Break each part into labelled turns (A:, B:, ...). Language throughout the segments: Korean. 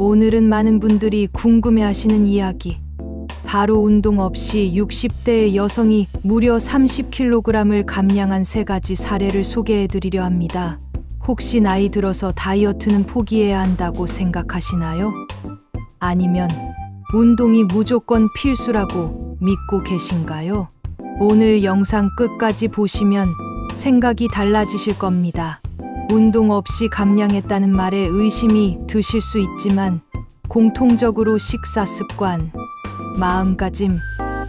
A: 오늘은 많은 분들이 궁금해 하시는 이야기. 바로 운동 없이 60대의 여성이 무려 30kg을 감량한 세 가지 사례를 소개해 드리려 합니다. 혹시 나이 들어서 다이어트는 포기해야 한다고 생각하시나요? 아니면 운동이 무조건 필수라고 믿고 계신가요? 오늘 영상 끝까지 보시면 생각이 달라지실 겁니다. 운동 없이 감량했다는 말에 의심이 드실 수 있지만 공통적으로 식사 습관, 마음가짐,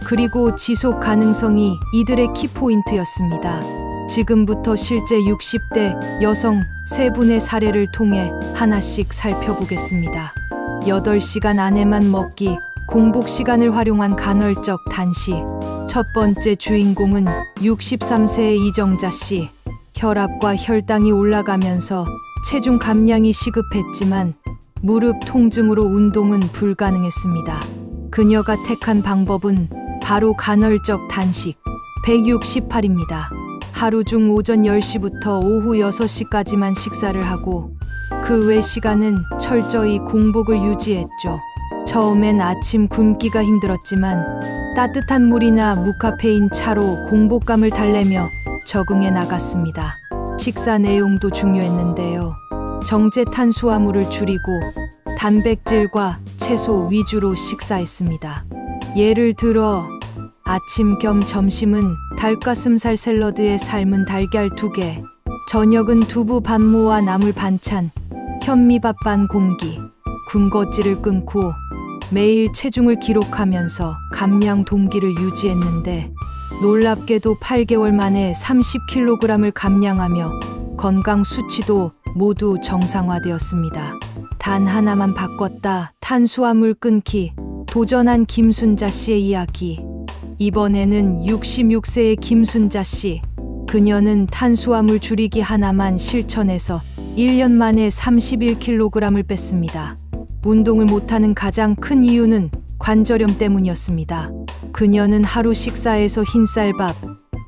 A: 그리고 지속 가능성이 이들의 키포인트였습니다. 지금부터 실제 60대 여성 세 분의 사례를 통해 하나씩 살펴보겠습니다. 8시간 안에만 먹기, 공복 시간을 활용한 간헐적 단식. 첫 번째 주인공은 63세의 이정자 씨. 혈압과 혈당이 올라가면서 체중 감량이 시급했지만 무릎 통증으로 운동은 불가능했습니다. 그녀가 택한 방법은 바로 간헐적 단식 168입니다. 하루 중 오전 10시부터 오후 6시까지만 식사를 하고 그 외 시간은 철저히 공복을 유지했죠. 처음엔 아침 굶기가 힘들었지만 따뜻한 물이나 무카페인 차로 공복감을 달래며 적응해 나갔습니다. 식사 내용도 중요했는데요. 정제 탄수화물을 줄이고 단백질과 채소 위주로 식사했습니다. 예를 들어 아침 겸 점심은 닭가슴살 샐러드에 삶은 달걀 2개, 저녁은 두부 반모와 나물 반찬, 현미밥 반 공기, 군것질을 끊고 매일 체중을 기록하면서 감량 동기를 유지했는데 놀랍게도 8개월 만에 30kg을 감량하며 건강 수치도 모두 정상화되었습니다. 단 하나만 바꿨다. 탄수화물 끊기. 도전한 김순자 씨의 이야기. 이번에는 66세의 김순자 씨. 그녀는 탄수화물 줄이기 하나만 실천해서 1년 만에 31kg을 뺐습니다. 운동을 못하는 가장 큰 이유는 관절염 때문이었습니다. 그녀는 하루 식사에서 흰쌀밥,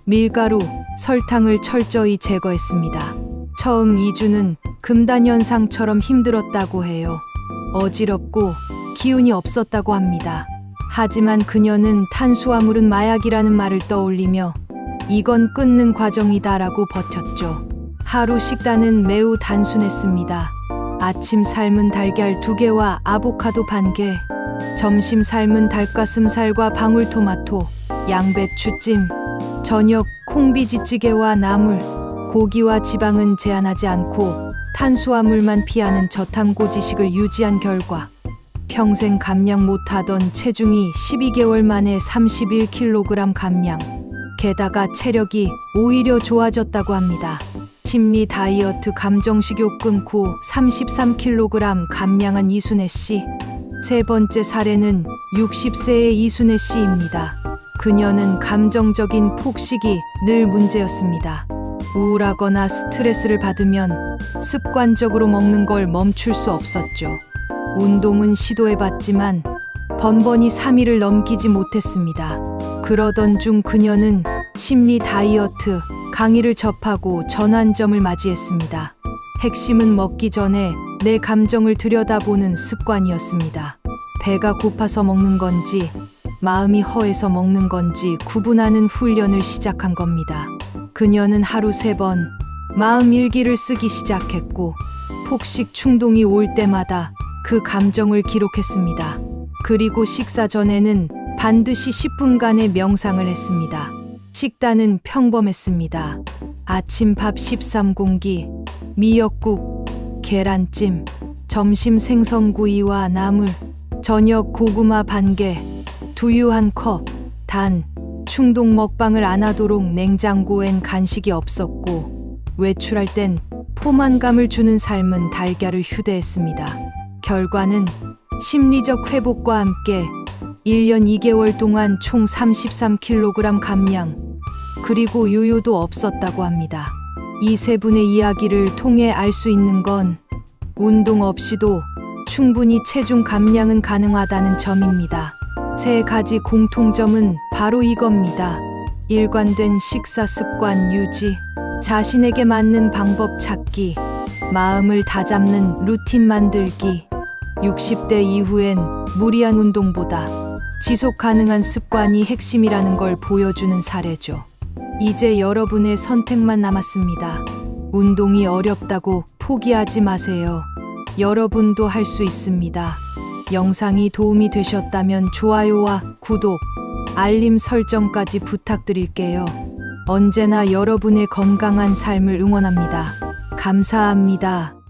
A: 밀가루, 설탕을 철저히 제거했습니다. 처음 2주는 금단현상처럼 힘들었다고 해요. 어지럽고 기운이 없었다고 합니다. 하지만 그녀는 탄수화물은 마약이라는 말을 떠올리며 이건 끊는 과정이다라고 버텼죠. 하루 식단은 매우 단순했습니다. 아침 삶은 달걀 두 개와 아보카도 반 개, 점심 삶은 닭가슴살과 방울토마토, 양배추찜, 저녁 콩비지찌개와 나물, 고기와 지방은 제한하지 않고 탄수화물만 피하는 저탄고지식을 유지한 결과 평생 감량 못하던 체중이 12개월 만에 31kg 감량. 게다가 체력이 오히려 좋아졌다고 합니다. 심리 다이어트 감정식욕 끊고 33kg 감량한 이순애 씨. 세 번째 사례는 60세의 이순애 씨입니다. 그녀는 감정적인 폭식이 늘 문제였습니다. 우울하거나 스트레스를 받으면 습관적으로 먹는 걸 멈출 수 없었죠. 운동은 시도해봤지만 번번이 3일을 넘기지 못했습니다. 그러던 중 그녀는 심리 다이어트 강의를 접하고 전환점을 맞이했습니다. 핵심은 먹기 전에 내 감정을 들여다보는 습관이었습니다. 배가 고파서 먹는 건지 마음이 허해서 먹는 건지 구분하는 훈련을 시작한 겁니다. 그녀는 하루 세 번 마음 일기를 쓰기 시작했고 폭식 충동이 올 때마다 그 감정을 기록했습니다. 그리고 식사 전에는 반드시 10분간의 명상을 했습니다. 식단은 평범했습니다. 아침 밥 13공기, 미역국, 계란찜, 점심 생선구이와 나물, 저녁 고구마 반 개, 두유 한 컵, 단, 충동 먹방을 안 하도록 냉장고엔 간식이 없었고, 외출할 땐 포만감을 주는 삶은 달걀을 휴대했습니다. 결과는 심리적 회복과 함께 1년 2개월 동안 총 33kg 감량, 그리고 유효도 없었다고 합니다. 이 세 분의 이야기를 통해 알 수 있는 건 운동 없이도 충분히 체중 감량은 가능하다는 점입니다. 세 가지 공통점은 바로 이겁니다. 일관된 식사 습관 유지, 자신에게 맞는 방법 찾기, 마음을 다잡는 루틴 만들기, 60대 이후엔 무리한 운동보다 지속 가능한 습관이 핵심이라는 걸 보여주는 사례죠. 이제 여러분의 선택만 남았습니다. 운동이 어렵다고 포기하지 마세요. 여러분도 할 수 있습니다. 영상이 도움이 되셨다면 좋아요와 구독, 알림 설정까지 부탁드릴게요. 언제나 여러분의 건강한 삶을 응원합니다. 감사합니다.